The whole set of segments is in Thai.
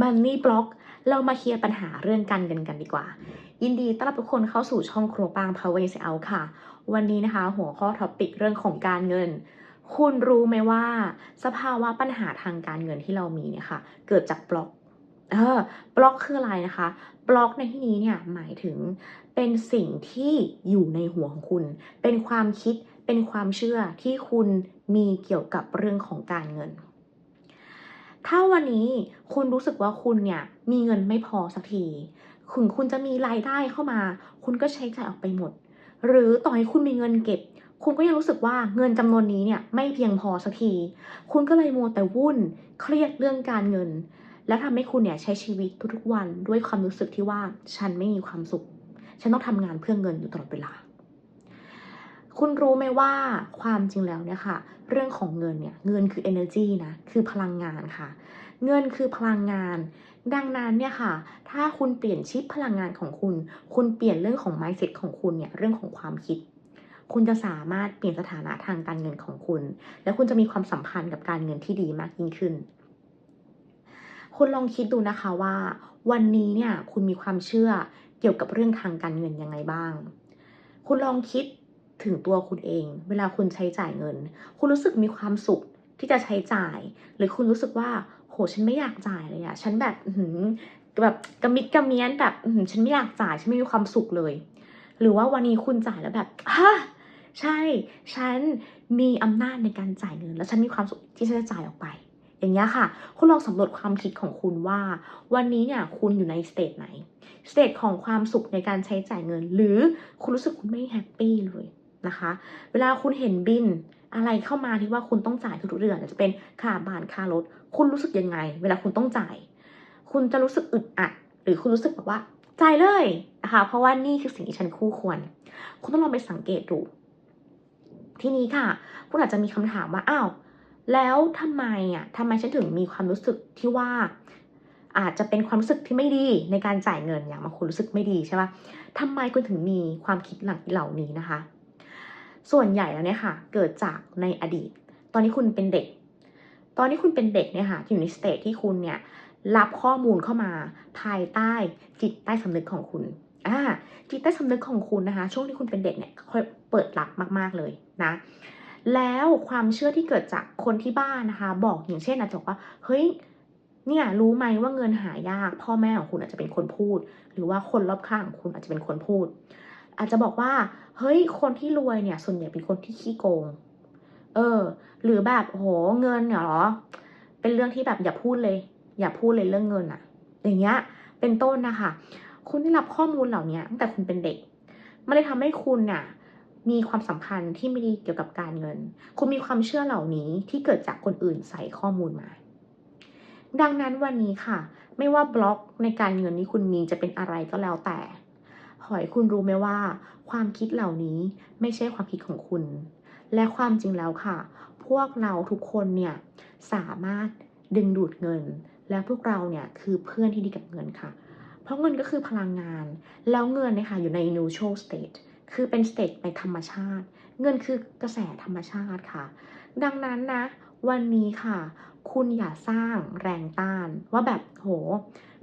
Money Block เรามาเคลียร์ปัญหาเรื่องการเงินกันดีกว่า ยินดีต้อนรับทุกคนเข้าสู่ช่องครัวปาง Power s e l ค่ะ วันนี้นะคะ หัวข้อท็อปิกเรื่องของการเงิน คุณรู้ไหมว่า สภาวะปัญหาทางการเงินที่เรามีเนี่ยค่ะ เกิดจากบล็อกเออบล็อกคืออะไรนะคะ บล็อกในที่นี้เนี่ยหมายถึงเป็นสิ่งที่อยู่ในหัวของคุณ เป็นความคิดเป็นความเชื่อที่คุณมีเกี่ยวกับเรื่องของการเงิน ถ้าวันนี้คุณรู้สึกว่าคุณเนี่ยมีเงินไม่พอสักทีคุณคุณจะมีรายได้เข้ามา คุณก็ใช้จ่ายออกไปหมด หรือต่อให้คุณมีเงินเก็บ คุณก็ยังรู้สึกว่าเงินจำนวนนี้เนี่ยไม่เพียงพอสักที คุณก็เลยมัวแต่วุ่นเครียดเรื่องการเงิน แล้วทำให้คุณเนี่ยใช้ชีวิตทุกๆวันด้วยความรู้สึกที่ว่าฉันไม่มีความสุข ฉันต้องทำงานเพื่อเงินอยู่ตลอดเวลา คุณรู้ไหมว่าความจริงแล้วเนี่ยค่ะ เรื่องของเงินเนี่ยเงินคือ energy นะคือพลังงานค่ะ เงินคือพลังงาน ดังนั้นเนี่ยค่ะ ถ้าคุณเปลี่ยนชิปพลังงานของคุณ คุณเปลี่ยนเรื่องของ mindset ของคุณเนี่ยเรื่องของความคิด คุณจะสามารถเปลี่ยนสถานะทางการเงินของคุณ แล้วคุณจะมีความสัมพันธ์กับการเงินที่ดีมากยิ่งขึ้น คุณลองคิดดูนะคะว่า วันนี้เนี่ยคุณมีความเชื่อเกี่ยวกับเรื่องทางการเงินยังไงบ้าง คุณลองคิด ถึงตัวคุณเอง เวลาคุณใช้จ่ายเงิน คุณรู้สึกมีความสุขที่จะใช้จ่าย หรือคุณรู้สึกว่า โหฉันไม่อยากจ่ายเลยอะฉันแบบหืมแบบกระมิดกระเมียนแบบหืมฉันไม่อยากจ่ายฉันไม่มีความสุขเลย หรือว่าวันนี้คุณจ่ายแล้วแบบฮะใช่ ฉันมีอำนาจในการจ่ายเงิน แล้วฉันมีความสุขที่จะจ่ายออกไป อย่างเงี้ยค่ะ คุณลองสำรวจความคิดของคุณว่า วันนี้เนี่ยคุณอยู่ในสเตจไหน สเตจของความสุขในการใช้จ่ายเงิน หรือคุณรู้สึกคุณไม่แฮปปี้เลย นะคะ เวลาคุณเห็นบินอะไรเข้ามาที่ว่าคุณต้องจ่ายทุกๆเดือนจะเป็นค่าบ้านค่ารถ คุณรู้สึกยังไง เวลาคุณต้องจ่าย คุณจะรู้สึกอึดอัด หรือคุณรู้สึกแบบว่าจ่ายเลยนะคะ เพราะว่านี่คือสิ่งที่ฉันคู่ควร คุณต้องลองไปสังเกตดูทีนี้ค่ะ คุณอาจจะมีคำถามว่าอ้าวแล้วทำไมอะทำไมฉันถึงมีความรู้สึกที่ว่า อาจจะเป็นความรู้สึกที่ไม่ดีในการจ่ายเงินอย่างบางคนรู้สึกไม่ดีใช่ปะทำไมคุณถึงมีความคิดหลังเหล่านี้นะคะ ส่วนใหญ่แล้วเนี่ยค่ะ เกิดจากในอดีต ตอนนี้คุณเป็นเด็ก ตอนที่คุณเป็นเด็กเนี่ยค่ะอยู่ในสเตจที่คุณเนี่ยรับข้อมูลเข้ามาภายใต้จิตใต้สำนึกของคุณอ่าจิตใต้สำนึกของคุณนะคะ ช่วงที่คุณเป็นเด็กเนี่ยค่อยเปิดรับมาก ๆเลยนะ แล้วความเชื่อที่เกิดจากคนที่บ้านนะคะ บอกอย่างเช่นอาจจะบอกว่าเฮ้ยเนี่ยรู้ไหมว่าเงินหายาก พ่อแม่ของคุณอาจจะเป็นคนพูด หรือว่าคนรอบข้างของคุณอาจจะเป็นคนพูด อาจจะบอกว่า เฮ้ยคนที่รวยเนี่ย ส่วนใหญ่เป็นคนที่ขี้โกง เออ หรือแบบโหเงินเนี่ยเหรอ เป็นเรื่องที่แบบอย่าพูดเลย อย่าพูดเลยเรื่องเงินอะอย่างเงี้ย เป็นต้นนะคะ คุณได้รับข้อมูลเหล่านี้ตั้งแต่คุณเป็นเด็ก มันเลยทำให้คุณน่ะมีความสัมพันธ์ที่ไม่ดีเกี่ยวกับการเงิน คุณมีความเชื่อเหล่านี้ที่เกิดจากคนอื่นใส่ข้อมูลมา ดังนั้นวันนี้ค่ะ ไม่ว่าบล็อกในการเงินที่คุณมีจะเป็นอะไรก็แล้วแต่ ขอให้คุณรู้ไหมว่า ความคิดเหล่านี้ไม่ใช่ความคิดของคุณ และความจริงแล้วค่ะ พวกเราทุกคนเนี่ยสามารถดึงดูดเงิน และพวกเราเนี่ยคือเพื่อนที่ดีกับเงินค่ะ เพราะเงินก็คือพลังงาน แล้วเงินเนี่ยค่ะอยู่ใน neutral state คือเป็น state ในธรรมชาติ เงินคือกระแสธรรมชาติค่ะ ดังนั้นนะ วันนี้ค่ะ คุณอย่าสร้างแรงต้านว่าแบบโห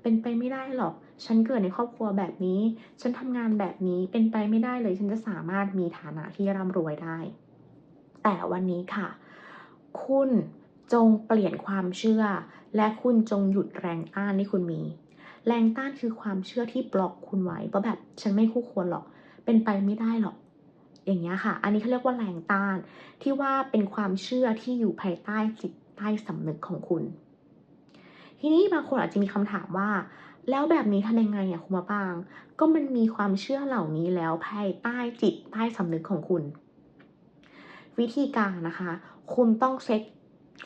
เป็นไปไม่ได้หรอก ฉันเกิดในครอบครัวแบบนี้ ฉันทำงานแบบนี้เป็นไปไม่ได้เลย ฉันจะสามารถมีฐานะที่ร่ำรวยได้ แต่วันนี้ค่ะ คุณจงเปลี่ยนความเชื่อ และคุณจงหยุดแรงต้านที่คุณมี แรงต้านคือความเชื่อที่บล็อกคุณไว้ว่าแบบฉันไม่คู่ควรหรอก เป็นไปไม่ได้หรอก อย่างเงี้ยค่ะ อันนี้เขาเรียกว่าแรงต้าน ที่ว่าเป็นความเชื่อที่อยู่ภายใต้จิตใต้สำนึกของคุณ ทีนี้บางคนอาจจะมีคำถามว่า แล้วแบบนี้ทำยังไงอะคุณมะปาง ก็มันมีความเชื่อเหล่านี้แล้วภายใต้จิตใต้สำนึกของคุณ วิธีการนะคะ คุณต้องเซ็ต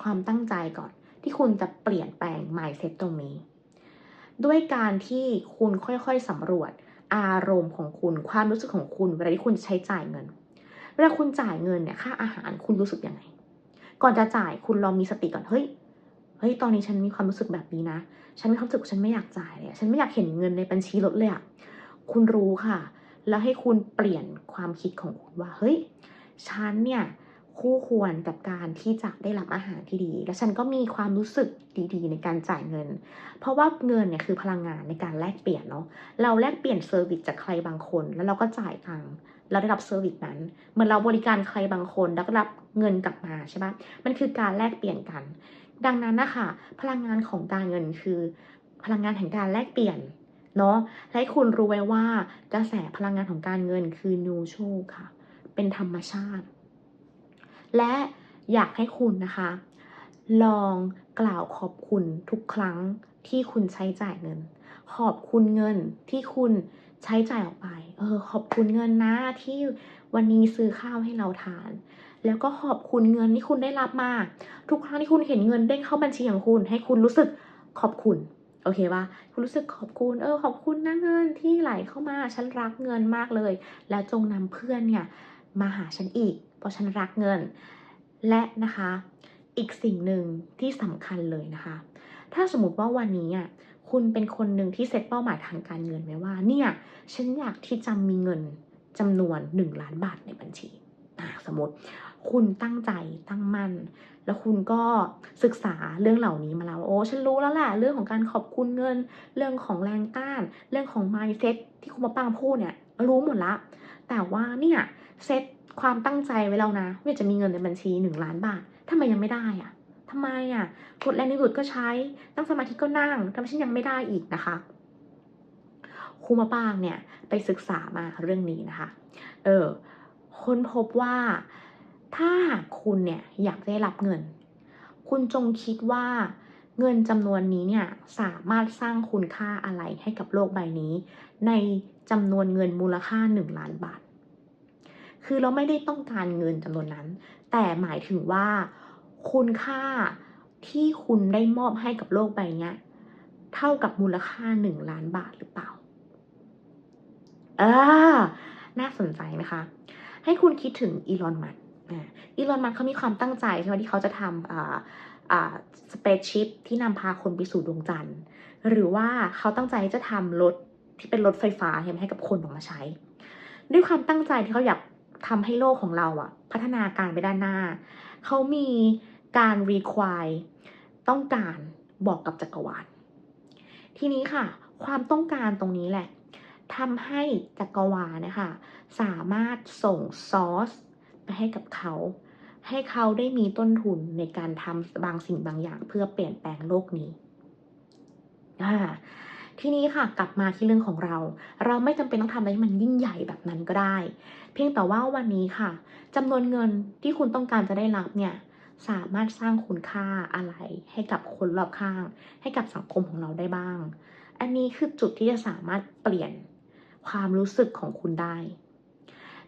ความตั้งใจก่อน ที่คุณจะเปลี่ยนแปลง mindset ตรงนี้ ด้วยการที่คุณค่อยๆสำรวจอารมณ์ของคุณความรู้สึกของคุณเวลาที่คุณใช้จ่ายเงินเวลาคุณจ่ายเงินเนี่ยค่าอาหารคุณรู้สึกยังไง ก่อนจะจ่ายคุณลองมีสติก่อนเฮ้ย เฮ้ยตอนนี้ฉันมีความรู้สึกแบบนี้นะ ฉันมีความรู้สึกว่าฉันไม่อยากจ่ายเลยอะฉันไม่อยากเห็นเงินในบัญชีลดเลยอะคุณรู้ค่ะ แล้วให้คุณเปลี่ยนความคิดของคุณว่าเฮ้ยฉันเนี่ยคู่ควรกับการที่จะได้รับอาหารที่ดี และฉันก็มีความรู้สึกดีๆ ในการจ่ายเงิน เพราะว่าเงินเนี่ยคือพลังงานในการแลกเปลี่ยนเนาะ เราแลกเปลี่ยนเซอร์วิสจากใครบางคน แล้วเราก็จ่ายตังค์เราได้รับเซอร์วิสนั้น เหมือนเราบริการใครบางคนแล้วก็รับเงินกลับมาใช่ปะมันคือการแลกเปลี่ยนกัน ดังนั้นนะคะพลังงานของการเงินคือ พลังงานแห่งการแลกเปลี่ยนเนาะและให้คุณรู้ไว้ว่ากระแสพลังงานของการเงินคือนูโชค่ะ เป็นธรรมชาติ และอยากให้คุณนะคะ ลองกล่าวขอบคุณทุกครั้งที่คุณใช้จ่ายเงิน ขอบคุณเงินที่คุณใช้จ่ายออกไป เออ ขอบคุณเงินนะที่วันนี้ซื้อข้าวให้เราทาน แล้วก็ขอบคุณเงินที่คุณได้รับมา ทุกครั้งที่คุณเห็นเงินเด้งเข้าบัญชีของคุณ ให้คุณรู้สึกขอบคุณโอเคปะคุณรู้สึกขอบคุณ เออ ขอบคุณนะเงินที่ไหลเข้ามา ฉันรักเงินมากเลย แล้วจงนำเพื่อนเนี่ยมาหาฉันอีก เพราะฉันรักเงิน และนะคะ อีกสิ่งหนึ่งที่สำคัญเลยนะคะ ถ้าสมมติว่าวันนี้อะ คุณเป็นคนหนึ่งที่เซตเป้าหมายทางการเงินไว้ว่า เนี่ย ฉันอยากที่จะมีเงินจำนวน 1 ล้านบาทในบัญชี สมมติ คุณตั้งใจตั้งมั่นแล้วคุณก็ศึกษาเรื่องเหล่านี้มาแล้ว โอ้ฉันรู้แล้วแหละเรื่องของการขอบคุณเงิน เรื่องของแรงต้าน เรื่องของ mindset ที่คุณมาปังพูดเนี่ยรู้หมดละ แต่ว่าเนี่ยเซตความตั้งใจไว้แล้วนะว่าจะมีเงินในบัญชีหนึ่งล้านบาททำไมยังไม่ได้อะทำไมอะกดแรงดึงดูดก็ใช้ตั้งสมาธิก็นั่งทำไมฉันยังไม่ได้อีกนะคะครูมาปางเนี่ยไปศึกษามาเรื่องนี้นะคะ เออค้นพบว่า ถ้าหากคุณเนี่ยอยากได้รับเงิน คุณจงคิดว่าเงินจำนวนนี้เนี่ยสามารถสร้างคุณค่าอะไรให้กับโลกใบนี้ ในจำนวนเงินมูลค่า 1 ล้านบาท คือเราไม่ได้ต้องการเงินจำนวนนั้น แต่หมายถึงว่า คุณค่าที่คุณได้มอบให้กับโลกใบนี้เท่ากับมูลค่า 1 ล้านบาทหรือเปล่าเออน่าสนใจไหมคะ ให้คุณคิดถึงอีลอนมัสก์ อีลอนมัสเขามีความตั้งใจใช่ไหมที่เขาจะทำสเปซชิพที่นำพาคนไปสู่ดวงจันทร์ หรือว่าเขาตั้งใจจะทำรถที่เป็นรถไฟฟ้าให้กับคนออกมาใช้ ด้วยความตั้งใจที่เขาอยากทำให้โลกของเราอะพัฒนาการไปด้านหน้า เขามีการ require ต้องการบอกกับจักรวาล ทีนี้ค่ะ ความต้องการตรงนี้แหละทำให้จักรวาลนะคะสามารถส่งซอส ไปให้กับเขา ให้เขาได้มีต้นทุนในการทำบางสิ่งบางอย่าง เพื่อเปลี่ยนแปลงโลกนี้ทีนี้ค่ะกลับมาที่เรื่องของเรา เราไม่จำเป็นต้องทำอะไรให้มันยิ่งใหญ่แบบนั้นก็ได้ เพียงแต่ว่าวันนี้ค่ะจำนวนเงินที่คุณต้องการจะได้รับเนี่ยสามารถสร้างคุณค่าอะไร ให้กับคนรอบข้าง ให้กับสังคมของเราได้บ้าง อันนี้คือจุดที่จะสามารถเปลี่ยนความรู้สึกของคุณได้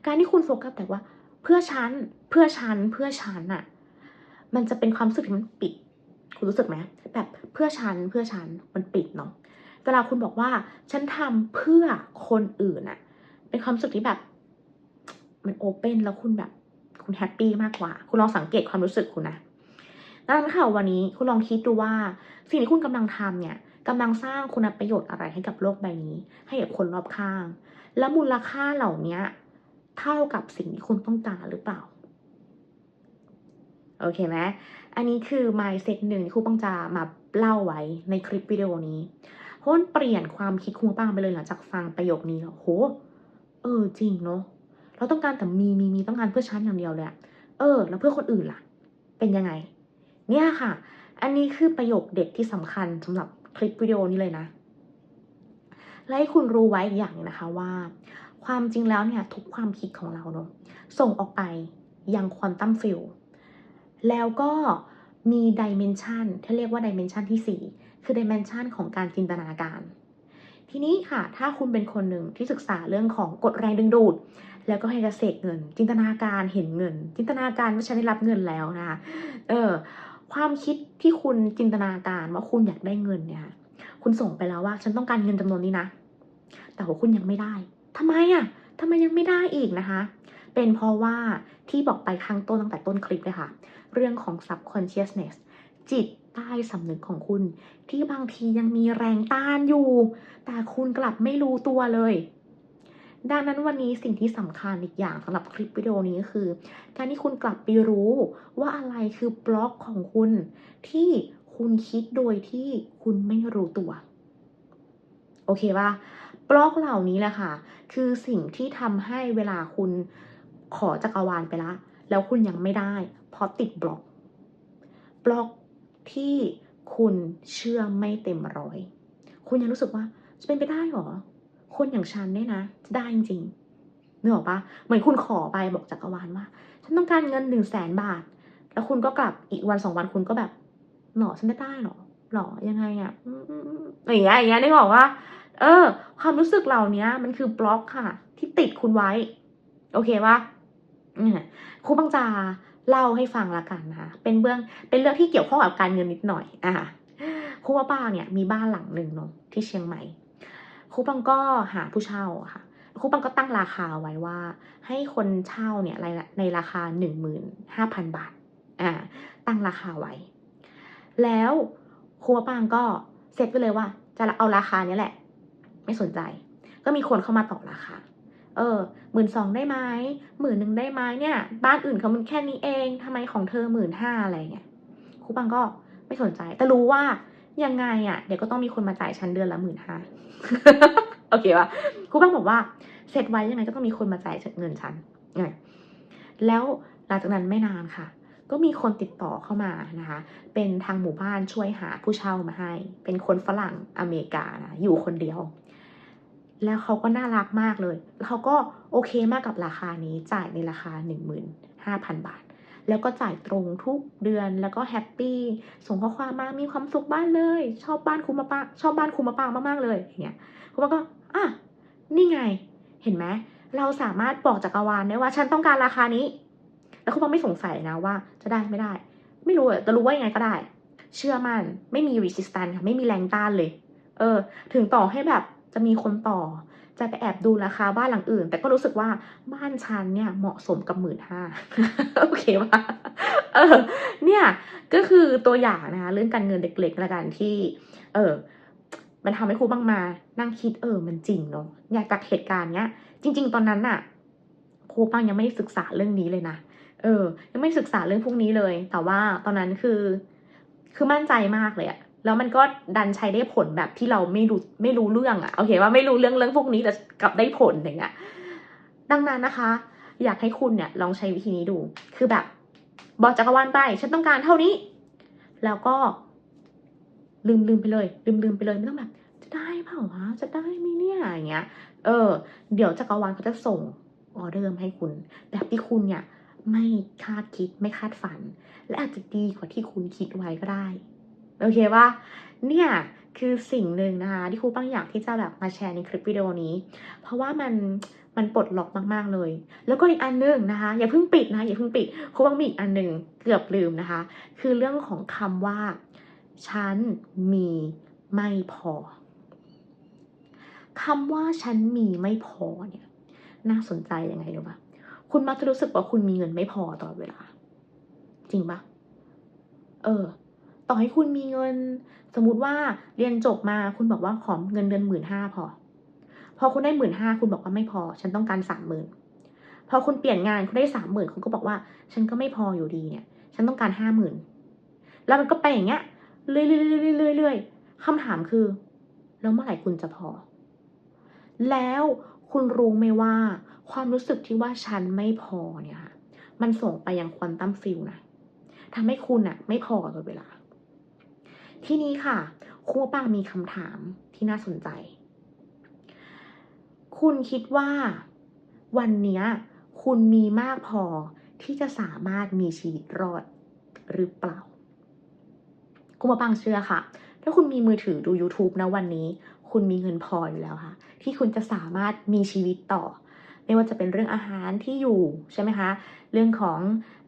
การที่คุณโฟกัสแต่ว่า เพื่อฉัน เพื่อฉัน เพื่อฉันอะมันจะเป็นความรู้สึกที่มันปิด คุณรู้สึกไหมแบบเพื่อฉัน เพื่อฉัน มันปิดเนาะเวลาคุณบอกว่า ฉันทำเพื่อคนอื่นอะเป็นความรู้สึกที่แบบ มันโอเปนแล้วคุณแบบ คุณแฮปปี้มากกว่า คุณลองสังเกตความรู้สึกคุณนะดังนั้นค่ะวันนี้คุณลองคิดดูว่า สิ่งที่คุณกำลังทำเนี่ยกำลังสร้างคุณประโยชน์อะไรให้กับโลกใบนี้ ให้กับคนรอบข้าง แล้วมูลค่าเหล่านี้ เท่ากับสิ่งที่คุณต้องการหรือเปล่า โอเคไหมอันนี้คือ mindset หนึ่งที่ครูปังจะมาเล่าไว้ในคลิปวิดีโอนี้เพราะมันเปลี่ยนความคิดครูปังไปเลยหลังจากฟังประโยคนี้โห เออจริงเนาะเราต้องการแต่มีมีมีต้องการเพื่อฉันอย่างเดียวเลยเออ แล้วเพื่อคนอื่นล่ะ เป็นยังไง เนี่ยค่ะ อันนี้คือประโยคเด็ดที่สำคัญสำหรับคลิปวิดีโอนี้เลยนะ และให้คุณรู้ไว้อย่างนะคะว่า ความจริงแล้วเนี่ยทุกความคิดของเราเนาะส่งออกไปยังควอนตัมฟิลแล้วก็มีดิเมนชันที่เรียกว่าดิเมนชันที่ 4 คือดิเมนชันของการจินตนาการ ทีนี้ค่ะ ถ้าคุณเป็นคนหนึ่งที่ศึกษาเรื่องของกฎแรงดึงดูด แล้วก็ให้กระเสกเงิน จินตนาการเห็นเงิน จินตนาการว่าฉันได้รับเงินแล้วนะคะเออความคิดที่คุณจินตนาการว่าคุณอยากได้เงินเนี่ย คุณส่งไปแล้วว่า ฉันต้องการเงินจำนวนนี้นะ แต่ว่าคุณยังไม่ได้ ทำไมอะทำไมยังไม่ได้อีกนะคะ เป็นเพราะว่าที่บอกไปข้างต้นตั้งแต่ต้นคลิปเลยค่ะ เรื่องของ subconsciousness จิตใต้สำนึกของคุณ ที่บางทียังมีแรงต้านอยู่ แต่คุณกลับไม่รู้ตัวเลย ดังนั้นวันนี้สิ่งที่สำคัญอีกอย่างสำหรับคลิปวิดีโอนี้ก็คือ การที่คุณกลับไปรู้ว่าอะไรคือบล็อกของคุณ ที่คุณคิดโดยที่คุณไม่รู้ตัว โอเคปะบล็อกเหล่านี้แหละค่ะ คือสิ่งที่ทำให้เวลาคุณขอจักรวาลไปละ แล้วคุณยังไม่ได้ เพราะติดบล็อก บล็อกที่คุณเชื่อไม่เต็มร้อย คุณยังรู้สึกว่าจะเป็นไปได้หรอ คนอย่างฉันเนี่ยนะ จะได้จริงๆนึกออกปะเหมือนคุณขอไปบอกจักรวาลว่า ฉันต้องการเงินหนึ่งแสนบาท แล้วคุณก็กลับอีกวันสองวันคุณก็แบบหรอฉันจะได้หรอหรอยังไงอะอืมอืมอืมอย่างเงี้ยอย่างเงี้ยนึกออกว่า เออ ความรู้สึกเหล่านี้มันคือบล็อกค่ะ ที่ติดคุณไว้ โอเคปะเนี่ยครูบังจาเล่าให้ฟังละกันนะคะเป็นเบื้องเป็นเรื่องที่เกี่ยวข้องกับการเงินนิดหน่อยอะครูว่าป้าเนี่ยมีบ้านหลังหนึ่งเนาะที่เชียงใหม่ครูปังก็หาผู้เช่าค่ะครูปังก็ตั้งราคาไว้ว่า ให้คนเช่าเนี่ยในในราคาหนึ่งหมื่นห้าพันบาทอ่าตั้งราคาไว้ แล้วครูปังก็เซ็ตไปเลยว่า จะเอาราคาเนี้ยแหละ ไม่สนใจ ก็มีคนเข้ามาต่อราคาเออหมื่นสองได้ไหมหมื่นหนึ่งได้ไหมเนี่ย บ้านอื่นเขามันแค่นี้เองทำไมของเธอหมื่นห้าอะไรเงี้ยครูปังก็ไม่สนใจ แต่รู้ว่ายังไงอะ เดี๋ยวก็ต้องมีคนมาจ่ายฉันเดือนละหมื่นห้าโอเคปะครูปังบอกว่าเสร็จไว้ยังไงก็ต้องมีคนมาจ่ายเงินฉันไงแล้วหลังจากนั้นไม่นานค่ะ ก็มีคนติดต่อเข้ามานะคะ เป็นทางหมู่บ้านช่วยหาผู้เช่ามาให้ เป็นคนฝรั่งอเมริกานะอยู่คนเดียว แล้วเขาก็น่ารักมากเลย เขาก็โอเคมากกับราคานี้ จ่ายในราคา 15,000 บาท แล้วก็จ่ายตรงทุกเดือน แล้วก็แฮปปี้ ส่งข้อความมา มีความสุขบ้านเลย ชอบบ้านคุมาปางชอบบ้านคุมาปางมากๆเลยอย่างเงี้ยคุณมาก็ อะ นี่ไง เห็นไหม เราสามารถบอกจักรวาลได้ว่า ฉันต้องการราคานี้ แล้วคุณปังไม่สงสัยนะว่า จะได้ไม่ได้ ไม่รู้อะแต่รู้ว่ายังไงก็ได้ เชื่อมั่น ไม่มี resistance ค่ะ ไม่มีแรงต้านเลย เออ ถึงต่อให้แบบ จะมีคนต่อ จะไปแอบดูราคาบ้านหลังอื่น แต่ก็รู้สึกว่าบ้านฉันเนี่ยเหมาะสมกับหมื่นห้าโอเคปะเออเนี่ยก็คือตัวอย่างนะคะเรื่องการเงินเล็กๆละกันที่ เออมันทำให้ครูบ้างมา นั่งคิดเออ มันจริงเนาะอยากจากเหตุการณ์เนี้ย จริง ๆ ตอนนั้นน่ะครูปังยังไม่ได้ศึกษาเรื่องนี้เลยนะเออ ยังไม่ศึกษาเรื่องพวกนี้เลย แต่ว่าตอนนั้นคือ คือมั่นใจมากเลยอะ แล้วมันก็ดันใช้ได้ผลแบบที่เราไม่รู้ไม่รู้เรื่องอะโอเคว่าไม่รู้เรื่องเรื่องพวกนี้แต่กลับได้ผลอย่างเงี้ยดังนั้นนะคะ อยากให้คุณเนี่ยลองใช้วิธีนี้ดู คือแบบ บอกจักรวาลไป ฉันต้องการเท่านี้ แล้วก็ ลืมลืมไปเลย ลืมลืมไปเลยไม่ต้องแบบ จะได้เปล่าวะจะได้ไหมเนี่ยอย่างเงี้ย เออ เดี๋ยวจักรวาลเขาจะส่งออเดอร์มให้คุณ แบบที่คุณเนี่ย ไม่คาดคิดไม่คาดฝัน และอาจจะดีกว่าที่คุณคิดไว้ก็ได้ โอเคปะเนี่ยคือสิ่งหนึ่งนะคะที่ครูปังอยากที่จะแบบมาแชร์ในคลิปวิดีโอนี้ เพราะว่ามันมันปลดล็อกมาก ๆ เลย แล้วก็อีกอันหนึงนะคะ อย่าเพิ่งปิดนะอย่าเพิ่งปิดครูปังมีอีกอันหนึ่งเกือบลืมนะคะ คือเรื่องของคำว่าฉันมีไม่พอคำว่าฉันมีไม่พอเนี่ย น่าสนใจยังไงรู้ปะคุณมักจะรู้สึกว่าคุณมีเงินไม่พอตลอดเวลา จริงปะเออ ต่อให้คุณมีเงิน สมมติว่าเรียนจบมาคุณบอกว่าขอเงินเดือนหมื่นห้าพอ พอคุณได้หมื่นห้าคุณบอกว่าไม่พอ ฉันต้องการสามหมื่นพอคุณเปลี่ยนงานคุณได้สามหมื่นคุณก็บอกว่า ฉันก็ไม่พออยู่ดีเนี่ย ฉันต้องการห้าหมื่นแล้วมันก็ไปอย่างเงี้ยเรื่อยๆเรื่อยๆๆคำถามคือ แล้วเมื่อไหร่คุณจะพอ แล้วคุณรู้ไหมว่า ความรู้สึกที่ว่าฉันไม่พอเนี่ยค่ะมันส่งไปยังควอนตัมฟิลนะทำให้คุณอะไม่พอตลอดเวลา ทีนี้ค่ะครูปังมีคำถามที่น่าสนใจ คุณคิดว่า วันนี้คุณมีมากพอที่จะสามารถมีชีวิตรอดหรือเปล่าคุณมาปังเชื่อค่ะ ถ้าคุณมีมือถือดู YouTube นะวันนี้ คุณมีเงินพออยู่แล้วค่ะ ที่คุณจะสามารถมีชีวิตต่อ ไม่ว่าจะเป็นเรื่องอาหารที่อยู่ใช่ไหมคะ เรื่องของ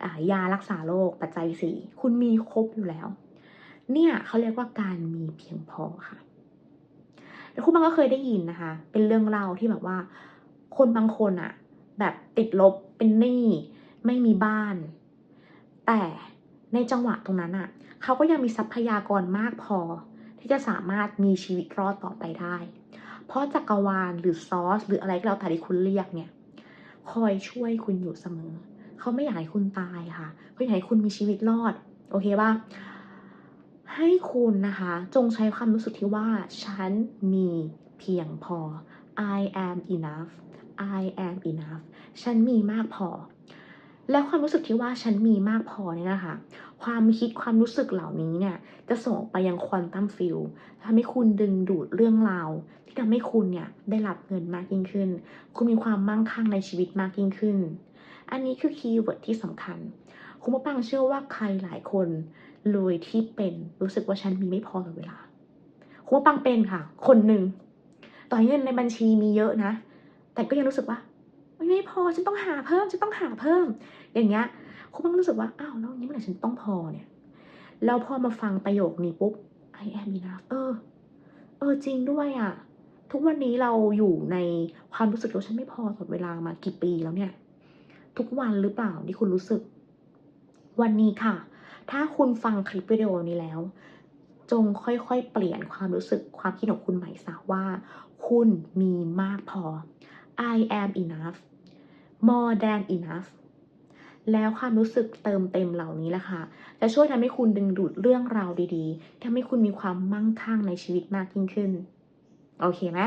อยารักษาโรคปัจจัยสี่คุณมีครบอยู่แล้ว เนี่ยเขาเรียกว่าการมีเพียงพอค่ะแล้วคุณบางก็เคยได้ยินนะคะ เป็นเรื่องเล่าที่แบบว่า คนบางคนอะแบบติดลบเป็นหนี้ไม่มีบ้าน แต่ในจังหวะตรงนั้นอะเขาก็ยังมีทรัพยากรมากพอ ที่จะสามารถมีชีวิตรอดต่อไปได้ เพเพราะจักรวาลหรือซอส หรืออะไรก็แล้วแต่ที่คุณเรียกเนี่ย คอยช่วยคุณอยู่เสมอ เขาไม่อยากให้คุณตายค่ะเขาอยากให้คุณมีชีวิตรอด โอเคป่ะ ให้คุณนะคะ จงใช้ความรู้สึกที่ว่า ฉันมีเพียงพอ I am enough I am enough ฉันมีมากพอ และความรู้สึกที่ว่าฉันมีมากพอเนี่ยนะคะ ความคิดความรู้สึกเหล่านี้เนี่ย จะส่งไปยังควอนตัมฟิลทำให้คุณดึงดูดเรื่องราวที่ทำให้คุณเนี่ยได้รับเงินมากยิ่งขึ้น คุณมีความมั่งคั่งในชีวิตมากยิ่งขึ้น อันนี้คือคีย์เวิร์ดที่สำคัญ คุณมะปังเชื่อว่าใครหลายคน เลยที่เป็นรู้สึกว่าฉันมีไม่พอต่อเวลาคุณมะปังเป็นค่ะ คนหนึ่งต่อให้เงินในบัญชีมีเยอะนะ แต่ก็ยังรู้สึกว่าไม่ไม่พอฉันต้องหาเพิ่มฉันต้องหาเพิ่ม อย่างเงี้ยคุณปังรู้สึกว่าอ้าวแล้วย่างนี้เมื่อไหร่ฉันต้องพอเนี่ยแล้วพอมาฟังประโยคนี้ปุ๊บ I am enough เออ เออจริงด้วยอะ่ะ ทุกวันนี้เราอยู่ในความรู้สึกว่าฉันไม่พอตลอดเวลามากี่ปีแล้วเนี่ย ทุกวันหรือเปล่าที่คุณรู้สึก วันนี้ค่ะ ถ้าคุณฟังคลิปวิดีโอนี้แล้ว จงค่อยๆ เปลี่ยนความรู้สึกความคิดของคุณใหม่ซะว่า คุณมีมากพอ I am enough more than enough แล้วความรู้สึกเติมเต็มเหล่านี้แหละค่ะจะช่วยทำให้คุณดึงดูดเรื่องราวดีๆทำให้คุณมีความมั่งคั่งในชีวิตมากยิ่งขึ้น โอเคไหม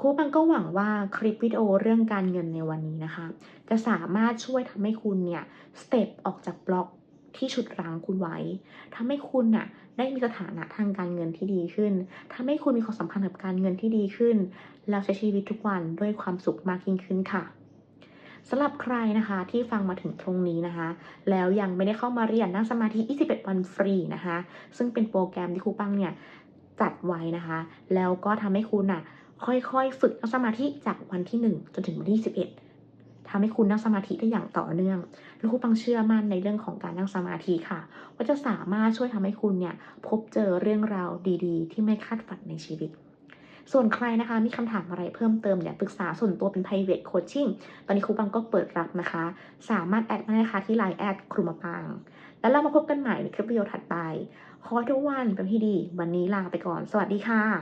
ครูปังก็หวังว่าคลิปวิดีโอเรื่องการเงินในวันนี้นะคะ จะสามารถช่วยทำให้คุณเนี่ยสเต็ปออกจากบล็อก ที่ฉุดรั้งคุณไว้ทำให้คุณน่ะได้มีสถานะทางการเงินที่ดีขึ้นทำให้คุณมีความสัมพันธ์กับการเงินที่ดีขึ้น แล้วใช้ชีวิตทุกวันด้วยความสุขมากยิ่งขึ้นค่ะสำหรับใครนะคะที่ฟังมาถึงตรงนี้นะคะ แล้วยังไม่ได้เข้ามาเรียนนั่งสมาธิ 21 วันฟรีนะคะ ซึ่งเป็นโปรแกรมที่ครูปังเนี่ยจัดไว้นะคะ แล้วก็ทำให้คุณน่ะค่อยๆ ฝึกนั่งสมาธิจากวันที่ 1 จนถึงวันที่ 11 ทำให้คุณนั่งสมาธิได้อย่างต่อเนื่อง แล้วครูปังเชื่อมั่นในเรื่องของการนั่งสมาธิค่ะ ว่าจะสามารถช่วยทำให้คุณเนี่ยพบเจอเรื่องราวดีๆ ที่ไม่คาดฝันในชีวิตส่วนใครนะคะมีคำถามอะไรเพิ่มเติมอยากปรึกษาส่วนตัวเป็น private coaching ตอนนี้ครูปังก็เปิดรับนะคะ สามารถแอดมาได้นะคะที่ line แอดครูมาปัง แล้วเรามาพบกันใหม่ในคลิปวิดีโอถัดไป ขอทุกวันเป็นที่ดี วันนี้ลาไปก่อน สวัสดีค่ะ